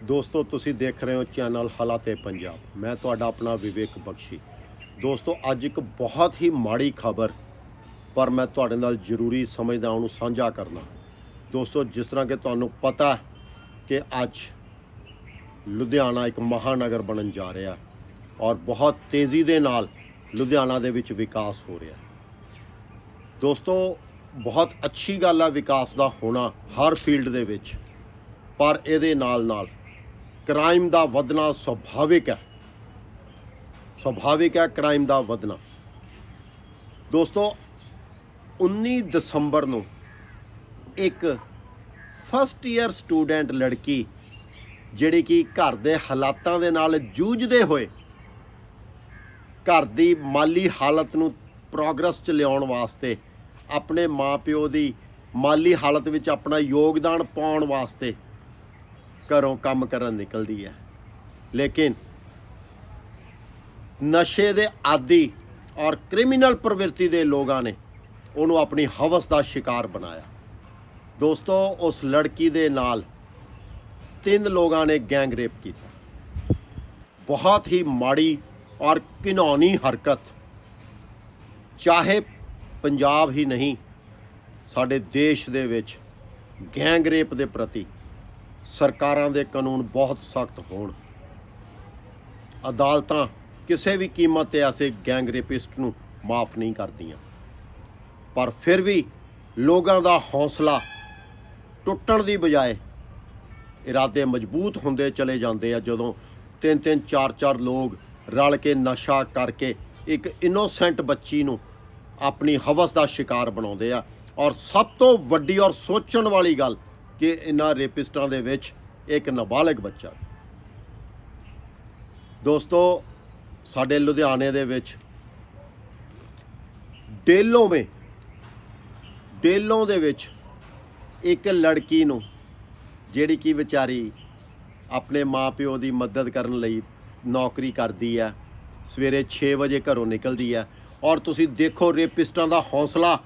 ਦੋਸਤੋ, ਤੁਸੀਂ ਦੇਖ ਰਹੇ ਹੋ ਚੈਨਲ ਹਾਲਾਤੇ ਪੰਜਾਬ। ਮੈਂ ਤੁਹਾਡਾ ਆਪਣਾ ਵਿਵੇਕ ਬਖਸ਼ੀ। ਦੋਸਤੋ, ਅੱਜ ਇੱਕ ਬਹੁਤ ਹੀ ਮਾੜੀ ਖਬਰ, ਪਰ ਮੈਂ ਤੁਹਾਡੇ ਨਾਲ ਜ਼ਰੂਰੀ ਸਮਝਦਾ ਉਹਨੂੰ ਸਾਂਝਾ ਕਰਨਾ। ਦੋਸਤੋ, ਜਿਸ ਤਰ੍ਹਾਂ ਕਿ ਤੁਹਾਨੂੰ ਪਤਾ ਹੈ ਕਿ ਅੱਜ ਲੁਧਿਆਣਾ ਇੱਕ ਮਹਾਨਗਰ ਬਣਨ ਜਾ ਰਿਹਾ ਔਰ ਬਹੁਤ ਤੇਜ਼ੀ ਦੇ ਨਾਲ ਲੁਧਿਆਣਾ ਦੇ ਵਿੱਚ ਵਿਕਾਸ ਹੋ ਰਿਹਾ ਦੋਸਤੋ, ਬਹੁਤ ਅੱਛੀ ਗੱਲ ਆ ਵਿਕਾਸ ਦਾ ਹੋਣਾ ਹਰ ਫੀਲਡ ਦੇ ਵਿੱਚ, ਪਰ ਇਹਦੇ ਨਾਲ ਨਾਲ ਕ੍ਰਾਈਮ ਦਾ ਵਧਣਾ ਸੁਭਾਵਿਕ ਹੈ। ਸੁਭਾਵਿਕ ਹੈ ਕ੍ਰਾਈਮ ਦਾ ਵਧਣਾ। ਦੋਸਤੋ 19 ਦਸੰਬਰ ਨੂੰ ਇੱਕ ਫਸਟ ਈਅਰ ਸਟੂਡੈਂਟ ਲੜਕੀ, ਜਿਹੜੀ ਕਿ ਘਰ ਦੇ ਹਾਲਾਤਾਂ ਦੇ ਨਾਲ ਜੂਝਦੇ ਹੋਏ ਘਰ ਦੀ ਮਾਲੀ ਹਾਲਤ ਨੂੰ ਪ੍ਰੋਗਰੈਸ 'ਚ ਲਿਆਉਣ ਵਾਸਤੇ, ਆਪਣੇ ਮਾਪਿਓ ਦੀ ਮਾਲੀ ਹਾਲਤ ਵਿੱਚ ਆਪਣਾ ਯੋਗਦਾਨ ਪਾਉਣ ਵਾਸਤੇ ਘਰੋਂ ਕੰਮ ਕਰਨ ਨਿਕਲਦੀ ਹੈ। ਲੇਕਿਨ ਨਸ਼ੇ ਦੇ ਆਦੀ ਔਰ ਕ੍ਰਿਮੀਨਲ ਪ੍ਰਵਿਰਤੀ ਦੇ ਲੋਕਾਂ ਨੇ ਉਹਨੂੰ ਆਪਣੀ ਹਵਸ ਦਾ ਸ਼ਿਕਾਰ ਬਣਾਇਆ। ਦੋਸਤੋ, ਉਸ ਲੜਕੀ ਦੇ ਨਾਲ ਤਿੰਨ ਲੋਕਾਂ ਨੇ ਗੈਂਗ ਰੇਪ ਕੀਤਾ। ਬਹੁਤ ਹੀ ਮਾੜੀ ਔਰ ਘਿਨੌਣੀ ਹਰਕਤ। ਚਾਹੇ ਪੰਜਾਬ ਹੀ ਨਹੀਂ, ਸਾਡੇ ਦੇਸ਼ ਦੇ ਵਿੱਚ ਗੈਂਗ ਰੇਪ ਦੇ ਪ੍ਰਤੀ ਸਰਕਾਰਾਂ ਦੇ ਕਾਨੂੰਨ ਬਹੁਤ ਸਖਤ ਹੋਣ। ਅਦਾਲਤਾਂ ਕਿਸੇ ਵੀ ਕੀਮਤ ਤੇ ਐਸੇ ਗੈਂਗ ਰੇਪਿਸਟ ਨੂੰ ਮਾਫ ਨਹੀਂ ਕਰਦੀਆਂ। ਪਰ ਫਿਰ ਵੀ ਲੋਕਾਂ ਦਾ ਹੌਸਲਾ ਟੁੱਟਣ ਦੀ ਬਜਾਏ ਇਰਾਦੇ ਮਜ਼ਬੂਤ ਹੁੰਦੇ ਚਲੇ ਜਾਂਦੇ ਆ, ਜਦੋਂ ਤਿੰਨ ਤਿੰਨ ਚਾਰ ਚਾਰ ਲੋਕ ਰਲ ਕੇ ਨਸ਼ਾ ਕਰਕੇ ਇੱਕ ਇਨੋਸੈਂਟ ਬੱਚੀ ਨੂੰ ਆਪਣੀ ਹਵਸ ਦਾ ਸ਼ਿਕਾਰ ਬਣਾਉਂਦੇ ਆ। ਔਰ ਸਭ ਤੋਂ ਵੱਡੀ ਔਰ ਸੋਚਣ ਵਾਲੀ ਗੱਲ ਕਿ ਇਹਨਾਂ ਰੇਪਿਸਟਾਂ ਦੇ ਵਿੱਚ ਇੱਕ ਨਾਬਾਲਗ ਬੱਚਾ ਦੋਸਤੋ, ਸਾਡੇ ਲੁਧਿਆਣੇ ਦੇ ਵਿੱਚ ਡੇਲੋਂ ਵਿੱਚ ਡੇਲੋਂ ਦੇ ਵਿੱਚ ਇੱਕ ਲੜਕੀ ਨੂੰ ਜਿਹੜੀ ਕਿ ਵਿਚਾਰੀ ਆਪਣੇ ਮਾਪਿਓ ਦੀ ਮਦਦ ਕਰਨ ਲਈ ਨੌਕਰੀ ਕਰਦੀ ਹੈ, ਸਵੇਰੇ 6 ਵਜੇ ਘਰੋਂ ਨਿਕਲਦੀ ਹੈ ਔਰ ਤੁਸੀਂ ਦੇਖੋ ਰੇਪਿਸਟਾਂ ਦਾ ਹੌਸਲਾ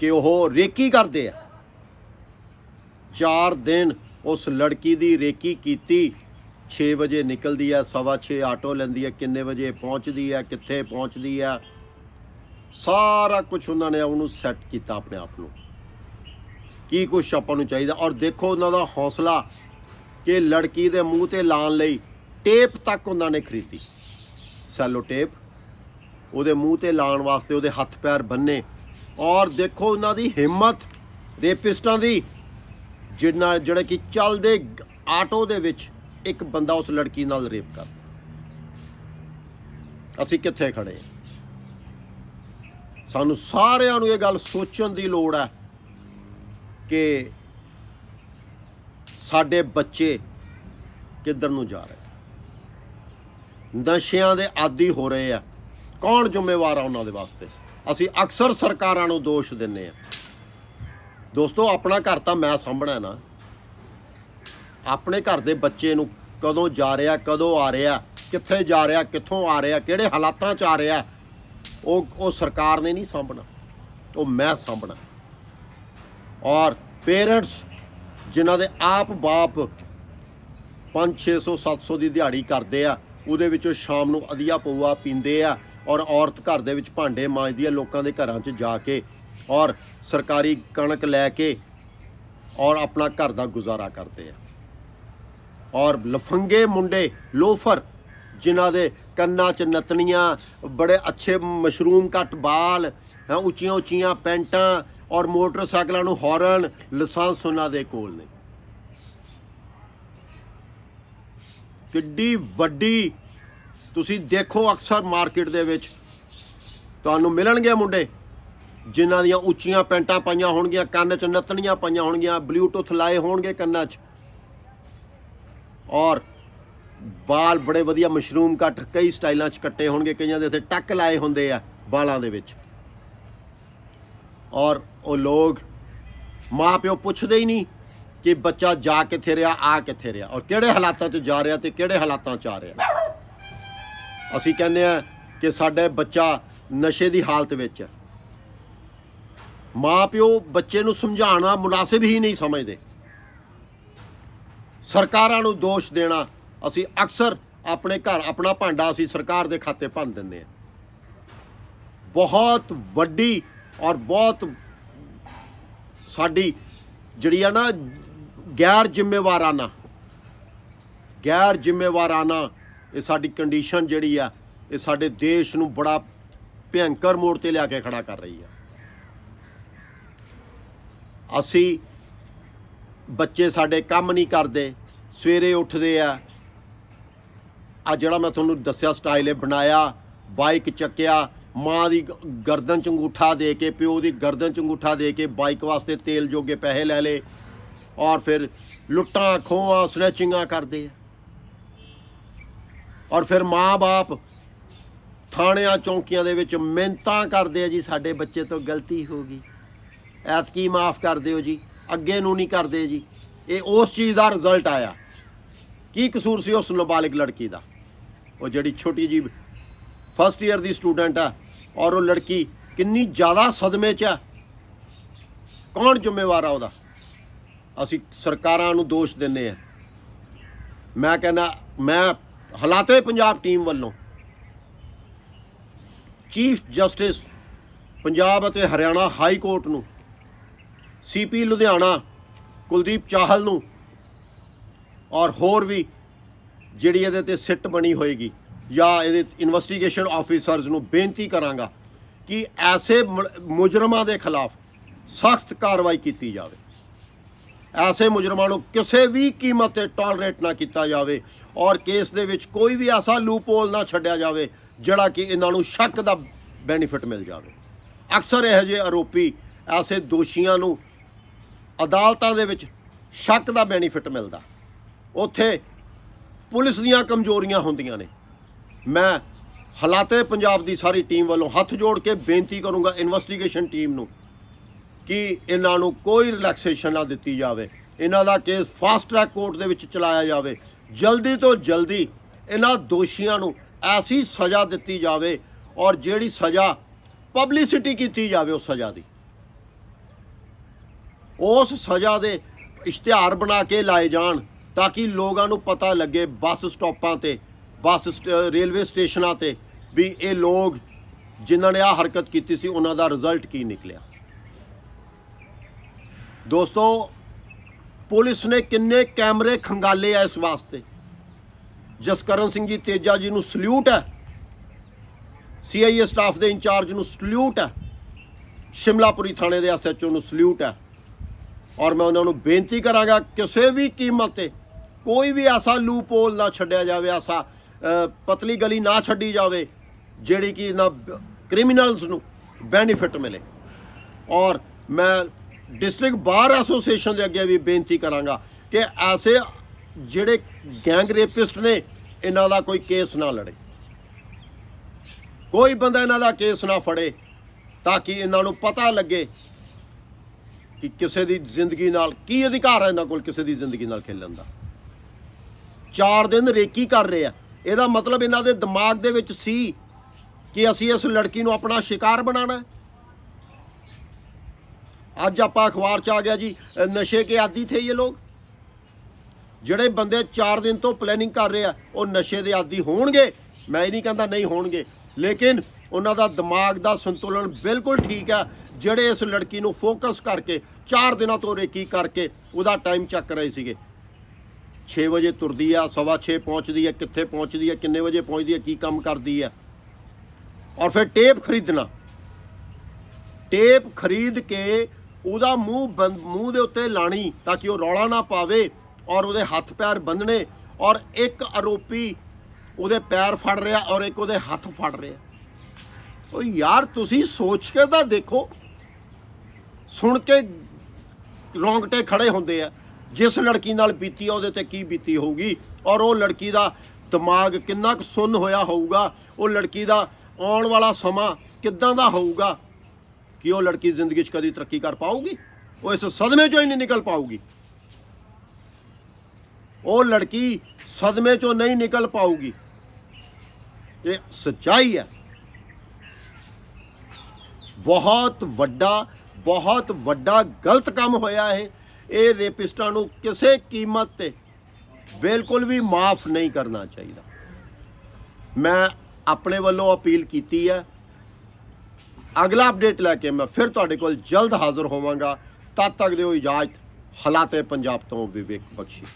ਕਿ ਉਹ ਰੇਕੀ ਕਰਦੇ ਆ। 4 ਦਿਨ ਉਸ ਲੜਕੀ ਦੀ ਰੇਕੀ ਕੀਤੀ। 6 ਵਜੇ ਨਿਕਲਦੀ ਹੈ, ਸਵਾ 6 ਆਟੋ ਲੈਂਦੀ ਹੈ, ਕਿੰਨੇ ਵਜੇ ਪਹੁੰਚਦੀ ਹੈ, ਕਿੱਥੇ ਪਹੁੰਚਦੀ ਹੈ। ਸਾਰਾ ਕੁਝ ਉਹਨਾਂ ਨੇ ਉਹਨੂੰ ਸੈੱਟ ਕੀਤਾ ਆਪਣੇ ਆਪ ਨੂੰ। ਕੀ ਕੁਛ ਆਪਾਂ ਨੂੰ ਚਾਹੀਦਾ? ਔਰ ਦੇਖੋ ਉਹਨਾਂ ਦਾ ਹੌਸਲਾ ਕਿ ਲੜਕੀ ਦੇ ਮੂੰਹ ਤੇ ਲਾਉਣ ਲਈ ਟੇਪ ਤੱਕ ਉਹਨਾਂ ਨੇ ਖਰੀਦੀ। ਸੈਲੋ ਟੇਪ ਉਹਦੇ ਮੂੰਹ ਤੇ ਲਾਉਣ ਵਾਸਤੇ ਉਹਦੇ ਹੱਥ ਪੈਰ ਬੰਨੇ। ਔਰ ਦੇਖੋ ਉਹਨਾਂ ਦੀ ਹਿੰਮਤ, ਰੇਪਿਸਟਾਂ ਦੀ ਜਿਹਨਾਂ ਜਿਹੜੇ ਕਿ ਚੱਲਦੇ ਆਟੋ ਦੇ ਵਿੱਚ ਇੱਕ ਬੰਦਾ ਉਸ ਲੜਕੀ ਨਾਲ ਰੇਪ ਕਰਦਾ ਅਸੀਂ ਕਿੱਥੇ ਖੜੇ ਹਾਂ? ਸਾਨੂੰ ਸਾਰਿਆਂ ਨੂੰ ਇਹ ਗੱਲ ਸੋਚਣ ਦੀ ਲੋੜ ਹੈ ਕਿ ਸਾਡੇ ਬੱਚੇ ਕਿੱਧਰ ਨੂੰ ਜਾ ਰਹੇ ਨਸ਼ਿਆਂ ਦੇ ਆਦੀ ਹੋ ਰਹੇ ਆ। ਕੌਣ ਜ਼ਿੰਮੇਵਾਰ ਆ ਉਹਨਾਂ ਦੇ ਵਾਸਤੇ? ਅਸੀਂ ਅਕਸਰ ਸਰਕਾਰਾਂ ਨੂੰ ਦੋਸ਼ ਦਿੰਨੇ ਆ ਦੋਸਤੋ, ਆਪਣਾ ਘਰ ਤਾਂ ਮੈਂ ਸਾਂਭਣਾ ਨਾ। ਆਪਣੇ ਘਰ ਦੇ ਬੱਚੇ ਨੂੰ ਕਦੋਂ ਜਾ ਰਿਹਾ, ਕਦੋਂ ਆ ਰਿਹਾ, ਕਿੱਥੇ ਜਾ ਰਿਹਾ, ਕਿੱਥੋਂ ਆ ਰਿਹਾ, ਕਿਹੜੇ ਹਾਲਾਤਾਂ 'ਚ ਆ ਰਿਹਾ, ਉਹ ਉਹ ਸਰਕਾਰ ਨੇ ਨਹੀਂ ਸਾਂਭਣਾ। ਉਹ ਮੈਂ ਸਾਂਭਣਾ। ਔਰ ਪੇਰੈਂਟਸ ਜਿਨ੍ਹਾਂ ਦੇ ਆਪ ਬਾਪ 5 600 700 ਦੀ ਦਿਹਾੜੀ ਕਰਦੇ ਆ, ਉਹਦੇ ਵਿੱਚੋਂ ਸ਼ਾਮ ਨੂੰ ਅਧੀਆ ਪਊਆ ਪੀਂਦੇ ਆ ਔਰ ਔਰਤ ਘਰ ਦੇ ਵਿੱਚ ਭਾਂਡੇ ਮਾਂਜਦੀ ਆ ਲੋਕਾਂ ਦੇ ਘਰਾਂ 'ਚ ਜਾ ਕੇ। ਔਰ ਸਰਕਾਰੀ ਕਣਕ ਲੈ ਕੇ ਔਰ ਆਪਣਾ ਘਰ ਦਾ ਗੁਜ਼ਾਰਾ ਕਰਦੇ ਆ। ਔਰ ਲਫੰਗੇ ਮੁੰਡੇ, ਲੋਫਰ, ਜਿਨ੍ਹਾਂ ਦੇ ਕੰਨਾਂ 'ਚ ਨਤਨੀਆਂ ਬੜੇ ਅੱਛੇ ਮਸ਼ਰੂਮ ਕੱਟ ਬਾਲ ਉੱਚੀਆਂ ਉੱਚੀਆਂ ਪੈਂਟਾਂ ਔਰ ਮੋਟਰਸਾਈਕਲਾਂ ਨੂੰ ਹਾਰਨ, ਲਾਇਸੈਂਸ ਉਹਨਾਂ ਦੇ ਕੋਲ ਨੇ। ਕਿੱਡੀ ਵੱਡੀ, ਤੁਸੀਂ ਦੇਖੋ ਅਕਸਰ ਮਾਰਕੀਟ ਦੇ ਵਿੱਚ, ਤੁਹਾਨੂੰ ਮਿਲਣਗੇ ਮੁੰਡੇ। ਜਿਨ੍ਹਾਂ ਦੀਆਂ ਉੱਚੀਆਂ ਪੈਂਟਾਂ ਪਾਈਆਂ ਹੋਣਗੀਆਂ, ਕੰਨ 'ਚ ਨਤਨੀਆਂ ਪਾਈਆਂ ਹੋਣਗੀਆਂ ਬਲੂਟੁੱਥ ਲਾਏ ਹੋਣਗੇ ਕੰਨਾਂ 'ਚ। ਔਰ ਬਾਲ ਬੜੇ ਵਧੀਆ ਮਸ਼ਰੂਮ ਕੱਟ ਕਈ ਸਟਾਈਲਾਂ 'ਚ ਕੱਟੇ ਹੋਣਗੇ, ਕਈਆਂ ਦੇ ਇੱਥੇ ਟੱਕ ਲਾਏ ਹੁੰਦੇ ਆ ਬਾਲਾਂ ਦੇ ਵਿੱਚ। ਔਰ ਉਹ ਲੋਕ ਮਾਪਿਓ ਪੁੱਛਦੇ ਹੀ ਨਹੀਂ ਕਿ ਬੱਚਾ ਜਾ ਕਿੱਥੇ ਰਿਹਾ, ਆ ਕਿੱਥੇ ਰਿਹਾ, ਔਰ ਕਿਹੜੇ ਹਾਲਾਤਾਂ 'ਚ ਜਾ ਰਿਹਾ ਤੇ ਕਿਹੜੇ ਹਾਲਾਤਾਂ 'ਚ ਆ ਰਿਹਾ। ਅਸੀਂ ਕਹਿੰਦੇ ਆ ਕਿ ਸਾਡੇ ਬੱਚਾ ਨਸ਼ੇ ਦੀ ਹਾਲਤ ਵਿੱਚ ਹੈ। ਮਾਪਿਓ ਬੱਚੇ ਨੂੰ ਸਮਝਾਉਣਾ ਮੁਨਾਸਿਬ ਹੀ ਨਹੀਂ ਸਮਝਦੇ। ਸਰਕਾਰਾਂ ਨੂੰ ਦੋਸ਼ ਦੇਣਾ, ਅਸੀਂ ਅਕਸਰ ਆਪਣੇ ਘਰ, ਆਪਣਾ ਭਾਂਡਾ ਅਸੀਂ ਸਰਕਾਰ ਦੇ ਖਾਤੇ ਭੰਨ ਦਿੰਦੇ ਆ ਬਹੁਤ ਵੱਡੀ ਔਰ ਬਹੁਤ ਸਾਡੀ ਜਿਹੜੀ ਆ ਨਾ ਗੈਰ ਜ਼ਿੰਮੇਵਾਰਾਨਾ ਗੈਰ ਜ਼ਿੰਮੇਵਾਰਾਨਾ ਇਹ ਸਾਡੀ ਕੰਡੀਸ਼ਨ ਜਿਹੜੀ ਆ, ਇਹ ਸਾਡੇ ਦੇਸ਼ ਨੂੰ ਬੜਾ ਭਿਅੰਕਰ ਮੋੜ ਤੇ ਲਿਆ ਕੇ ਖੜਾ ਕਰ ਰਹੀ ਆ। ਅਸੀਂ ਬੱਚੇ ਸਾਡੇ ਕੰਮ ਨਹੀਂ ਕਰਦੇ, ਸਵੇਰੇ ਉੱਠਦੇ ਆ। ਆ ਜਿਹੜਾ ਮੈਂ ਤੁਹਾਨੂੰ ਦੱਸਿਆ ਸਟਾਈਲ ਇਹ ਬਣਾਇਆ ਬਾਈਕ ਚੱਕਿਆ, ਮਾਂ ਦੀ ਗ- ਗਰਦਨ ਚ ਅੰਗੂਠਾ ਦੇ ਕੇ, ਪਿਓ ਦੀ ਗਰਦਨ ਚ ਅੰਗੂਠਾ ਦੇ ਕੇ ਬਾਈਕ ਵਾਸਤੇ ਤੇਲ ਜੋਗੇ ਪੈਸੇ ਲੈ ਲੇ ਔਰ ਫਿਰ ਲੁੱਟਾਂ, ਖੋਹਾਂ ਸਨੈਚਿੰਗਾਂ ਕਰਦੇ ਆ। ਔਰ ਫਿਰ ਮਾਂ-ਬਾਪ ਥਾਣਿਆਂ, ਚੌਂਕੀਆਂ ਦੇ ਵਿੱਚ ਮਿਹਨਤਾਂ ਕਰਦੇ ਆ ਜੀ, ਸਾਡੇ ਬੱਚੇ ਤੋਂ ਗਲਤੀ ਹੋ ਗਈ। ਐਤਕੀ ਮਾਫ ਕਰ ਦਿਓ ਜੀ, ਅੱਗੇ ਨੂੰ ਨਹੀਂ ਕਰਦੇ ਜੀ। ਇਹ ਉਸ ਚੀਜ਼ ਦਾ ਰਿਜ਼ਲਟ ਆਇਆ। ਕੀ ਕਸੂਰ ਸੀ ਉਸ ਨਾਬਾਲਿਗ ਲੜਕੀ ਦਾ? ਉਹ ਜਿਹੜੀ ਛੋਟੀ ਜੀ ਫਸਟ ਈਅਰ ਦੀ ਸਟੂਡੈਂਟ ਆ ਔਰ ਉਹ ਲੜਕੀ ਕਿੰਨੀ ਜ਼ਿਆਦਾ ਸਦਮੇ 'ਚ ਆ। ਕੌਣ ਜ਼ਿੰਮੇਵਾਰ ਆ ਉਹਦਾ? ਅਸੀਂ ਸਰਕਾਰਾਂ ਨੂੰ ਦੋਸ਼ ਦਿੰਨੇ ਆ ਮੈਂ ਕਹਿੰਦਾ, ਮੈਂ ਹਾਲਾਤੇ ਪੰਜਾਬ ਟੀਮ ਵੱਲੋਂ। ਚੀਫ ਜਸਟਿਸ ਪੰਜਾਬ ਅਤੇ ਹਰਿਆਣਾ ਹਾਈ ਕੋਰਟ ਨੂੰ ਸੀਪੀ ਲੁਧਿਆਣਾ, ਕੁਲਦੀਪ ਚਾਹਲ ਨੂੰ ਔਰ ਹੋਰ ਵੀ ਜਿਹੜੀ ਇਹਦੇ ਤੇ ਸਿੱਟ ਬਣੀ ਹੋਏਗੀ ਜਾਂ ਇਹਦੇ ਇਨਵੈਸਟੀਗੇਸ਼ਨ ਆਫੀਸਰਸ ਨੂੰ ਬੇਨਤੀ ਕਰਾਂਗਾ ਕਿ ਐਸੇ ਮੁ- ਮੁਜਰਮਾਂ ਦੇ ਖਿਲਾਫ ਸਖਤ ਕਾਰਵਾਈ ਕੀਤੀ ਜਾਵੇ। ਐਸੇ ਮੁਜਰਮਾਂ ਨੂੰ ਕਿਸੇ ਵੀ ਕੀਮਤ ਤੇ ਟੋਲਰੇਟ ਨਾ ਕੀਤਾ ਜਾਵੇ ਔਰ ਕੇਸ ਦੇ ਵਿੱਚ ਕੋਈ ਵੀ ਐਸਾ ਲੂਪਹੋਲ ਨਾ ਛੱਡਿਆ ਜਾਵੇ ਜਿਹੜਾ ਕਿ ਇਹਨਾਂ ਨੂੰ ਸ਼ੱਕ ਦਾ ਬੈਨੀਫਿਟ ਮਿਲ ਜਾਵੇ। ਅਕਸਰ ਇਹੋ ਜਿਹੇ ਆਰੋਪੀ ਐਸੇ ਦੋਸ਼ੀਆਂ ਨੂੰ ਅਦਾਲਤਾਂ ਦੇ ਵਿੱਚ ਸ਼ੱਕ ਦਾ ਬੈਨੀਫਿਟ ਮਿਲਦਾ। ਉੱਥੇ ਪੁਲਿਸ ਦੀਆਂ ਕਮਜ਼ੋਰੀਆਂ ਹੁੰਦੀਆਂ ਨੇ। ਮੈਂ ਹਾਲਾਤੇ ਪੰਜਾਬ ਦੀ ਸਾਰੀ ਟੀਮ ਵੱਲੋਂ ਹੱਥ ਜੋੜ ਕੇ ਬੇਨਤੀ ਕਰੂੰਗਾ ਇਨਵੈਸਟੀਗੇਸ਼ਨ ਟੀਮ ਨੂੰ ਕਿ ਇਹਨਾਂ ਨੂੰ ਕੋਈ ਰਿਲੈਕਸੇਸ਼ਨ ਨਾ ਦਿੱਤੀ ਜਾਵੇ। ਇਹਨਾਂ ਦਾ ਕੇਸ ਫਾਸਟ ਟਰੈਕ ਕੋਰਟ ਦੇ ਵਿੱਚ ਚਲਾਇਆ ਜਾਵੇ। ਜਲਦੀ ਤੋਂ ਜਲਦੀ ਇਹਨਾਂ ਦੋਸ਼ੀਆਂ ਨੂੰ ਐਸੀ ਸਜ਼ਾ ਦਿੱਤੀ ਜਾਵੇ ਔਰ ਜਿਹੜੀ ਸਜ਼ਾ ਪਬਲਿਸਿਟੀ ਕੀਤੀ ਜਾਵੇ ਉਸ ਸਜ਼ਾ ਦੀ। ਉਸ ਸਜ਼ਾ ਦੇ ਇਸ਼ਤਿਹਾਰ ਬਣਾ ਕੇ ਲਾਏ ਜਾਣ ਤਾਂ ਕਿ ਲੋਕਾਂ ਨੂੰ ਪਤਾ ਲੱਗੇ ਬੱਸ ਸਟਾਪਾਂ ਤੇ, ਬੱਸ ਸਟ- ਰੇਲਵੇ ਸਟੇਸ਼ਨਾਂ ਤੇ ਵੀ ਇਹ ਲੋਕ ਜਿਨ੍ਹਾਂ ਨੇ ਆ ਹਰਕਤ ਕੀਤੀ ਸੀ, ਉਹਨਾਂ ਦਾ ਰਿਜ਼ਲਟ ਕੀ ਨਿਕਲਿਆ। ਦੋਸਤੋ, ਪੁਲਿਸ ਨੇ ਕਿੰਨੇ ਕੈਮਰੇ ਖੰਗਾਲੇ ਆ ਇਸ ਵਾਸਤੇ। ਜਸਕਰਨ ਸਿੰਘ ਜੀ ਤੇਜਾ ਜੀ ਨੂੰ ਸਲੂਟ ਹੈ। ਸੀਆਈਏ ਸਟਾਫ ਦੇ ਇੰਚਾਰਜ ਨੂੰ ਸਲੂਟ ਹੈ। ਸ਼ਿਮਲਾਪੁਰੀ ਥਾਣੇ ਦੇ ਐਸਐਚਓ ਨੂੰ ਸਲੂਟ ਹੈ। ਔਰ ਮੈਂ ਉਹਨਾਂ ਨੂੰ ਬੇਨਤੀ ਕਰਾਂਗਾ, ਕਿਸੇ ਵੀ ਕੀਮਤ ਤੇ ਕੋਈ ਵੀ ਐਸਾ ਲੂਪਹੋਲ ਨਾ ਛੱਡਿਆ ਜਾਵੇ, ਐਸਾ ਪਤਲੀ ਗਲੀ ਨਾ ਛੱਡੀ ਜਾਵੇ, ਜਿਹੜੀ ਕਿ ਇਹਨਾਂ ਕ੍ਰਿਮੀਨਲਸ ਨੂੰ ਬੈਨੀਫਿਟ ਮਿਲੇ। ਔਰ ਮੈਂ ਡਿਸਟ੍ਰਿਕਟ ਬਾਰ ਐਸੋਸੀਏਸ਼ਨ ਦੇ ਅੱਗੇ ਵੀ ਬੇਨਤੀ ਕਰਾਂਗਾ ਕਿ ਐਸੇ ਜਿਹੜੇ ਗੈਂਗ ਰੇਪਿਸਟ ਨੇ, ਇਹਨਾਂ ਦਾ ਕੋਈ ਕੇਸ ਨਾ ਲੜੇ। ਕੋਈ ਬੰਦਾ ਇਹਨਾਂ ਦਾ ਕੇਸ ਨਾ ਫੜੇ, ਤਾਂ ਕਿ ਇਹਨਾਂ ਨੂੰ ਪਤਾ ਲੱਗੇ ਕਿ ਕਿਸੇ ਦੀ ਜ਼ਿੰਦਗੀ ਨਾਲ ਕੀ ਅਧਿਕਾਰ ਹੈ ਇਹਨਾਂ ਕੋਲ ਕਿਸੇ ਦੀ ਜ਼ਿੰਦਗੀ ਨਾਲ ਖੇਲਣ ਦਾ? ਚਾਰ ਦਿਨ ਰੇਕੀ ਕਰ ਰਹੇ ਆ। ਇਹਦਾ ਮਤਲਬ ਇਹਨਾਂ ਦੇ ਦਿਮਾਗ ਦੇ ਵਿੱਚ ਸੀ ਕਿ ਅਸੀਂ ਇਸ ਲੜਕੀ ਨੂੰ ਆਪਣਾ ਸ਼ਿਕਾਰ ਬਣਾਉਣਾ ਅੱਜ ਆਪਾਂ ਅਖਬਾਰ 'ਚ ਆ ਗਿਆ ਜੀ ਨਸ਼ੇ ਕੇ ਆਦੀ ਥੇ ਇਹ ਲੋਕ। ਜਿਹੜੇ ਬੰਦੇ 4 ਦਿਨ ਤੋਂ ਪਲੈਨਿੰਗ ਕਰ ਰਹੇ ਆ, ਉਹ ਨਸ਼ੇ ਦੇ ਆਦੀ ਹੋਣਗੇ। ਮੈਂ ਇਹ ਨਹੀਂ ਕਹਿੰਦਾ ਨਹੀਂ ਹੋਣਗੇ, ਲੇਕਿਨ ਉਹਨਾਂ ਦਾ ਦਿਮਾਗ ਦਾ ਸੰਤੁਲਨ ਬਿਲਕੁਲ ਠੀਕ ਹੈ ਜਿਹੜੇ ਇਸ ਲੜਕੀ ਨੂੰ ਫੋਕਸ ਕਰਕੇ 4 ਦਿਨਾਂ ਤੋਂ ਰੇਕੀ ਕਰਕੇ ਉਹਦਾ ਟਾਈਮ ਚੱਕ ਰਹੇ ਸੀਗੇ। 6 ਵਜੇ ਤੁਰਦੀ ਆ, ਸਵਾ 6 ਪਹੁੰਚਦੀ ਹੈ ਕਿੱਥੇ ਪਹੁੰਚਦੀ ਹੈ ਕਿੰਨੇ ਵਜੇ ਪਹੁੰਚਦੀ ਹੈ ਕੀ ਕੰਮ ਕਰਦੀ ਹੈ ਔਰ ਫਿਰ ਟੇਪ ਖਰੀਦਣਾ। ਟੇਪ ਖਰੀਦ ਕੇ ਉਹਦਾ ਮੂੰਹ ਬੰਦ ਮੂੰਹ ਦੇ ਉੱਤੇ ਲਾਣੀ ਤਾਂ ਕਿ ਉਹ ਰੌਲਾ ਨਾ ਪਾਵੇ ਔਰ ਉਹਦੇ ਹੱਥ ਪੈਰ ਬੰਨਣੇ ਔਰ ਇੱਕ ਆਰੋਪੀ ਉਹਦੇ ਪੈਰ ਫੜ ਰਿਹਾ ਔਰ ਇੱਕ ਉਹਦੇ ਹੱਥ ਫੜ ਰਿਹਾ। ਉਹ ਯਾਰ, ਤੁਸੀਂ ਸੋਚ ਕੇ ਤਾਂ ਦੇਖੋ ਸੁਣ ਕੇ ਰੋਂਗਟੇ ਖੜੇ ਹੁੰਦੇ ਆ, ਜਿਸ ਲੜਕੀ ਨਾਲ ਬੀਤੀ ਆ, ਉਹਦੇ ਤੇ ਕੀ ਬੀਤੀ ਹੋਊਗੀ? ਔਰ ਉਹ ਲੜਕੀ ਦਾ ਦਿਮਾਗ ਕਿੰਨਾ ਕੁ ਸੁੰਨ ਹੋਇਆ ਹੋਊਗਾ? ਉਹ ਲੜਕੀ ਦਾ ਆਉਣ ਵਾਲਾ ਸਮਾਂ ਕਿੱਦਾਂ ਦਾ ਹੋਊਗਾ? ਕਿ ਉਹ ਲੜਕੀ ਜ਼ਿੰਦਗੀ 'ਚ ਕਦੀ ਤਰੱਕੀ ਕਰ ਪਾਊਗੀ? ਉਹ ਇਸ ਸਦਮੇ 'ਚੋਂ ਹੀ ਨਹੀਂ ਨਿਕਲ ਪਾਊਗੀ। ਉਹ ਲੜਕੀ ਸਦਮੇ 'ਚੋਂ ਨਹੀਂ ਨਿਕਲ ਪਾਊਗੀ। ਇਹ ਸੱਚਾਈ ਹੈ। ਬਹੁਤ ਵੱਡਾ ਬਹੁਤ ਵੱਡਾ ਗਲਤ ਕੰਮ ਹੋਇਆ ਇਹ। ਇਹ ਰੇਪਿਸਟਾਂ ਨੂੰ ਕਿਸੇ ਕੀਮਤ ਤੇ ਬਿਲਕੁਲ ਵੀ ਮਾਫ ਨਹੀਂ ਕਰਨਾ ਚਾਹੀਦਾ। ਮੈਂ ਆਪਣੇ ਵੱਲੋਂ ਅਪੀਲ ਕੀਤੀ ਹੈ। ਅਗਲਾ ਅਪਡੇਟ ਲੈ ਕੇ ਮੈਂ ਫਿਰ ਤੁਹਾਡੇ ਕੋਲ ਜਲਦ ਹਾਜ਼ਰ ਹੋਵਾਂਗਾ। ਤਦ ਤੱਕ ਦਿਓ ਇਜਾਜ਼ਤ। ਹਾਲਾਤੇ ਪੰਜਾਬ ਤੋਂ ਵਿਵੇਕ ਬਖਸ਼ੀ।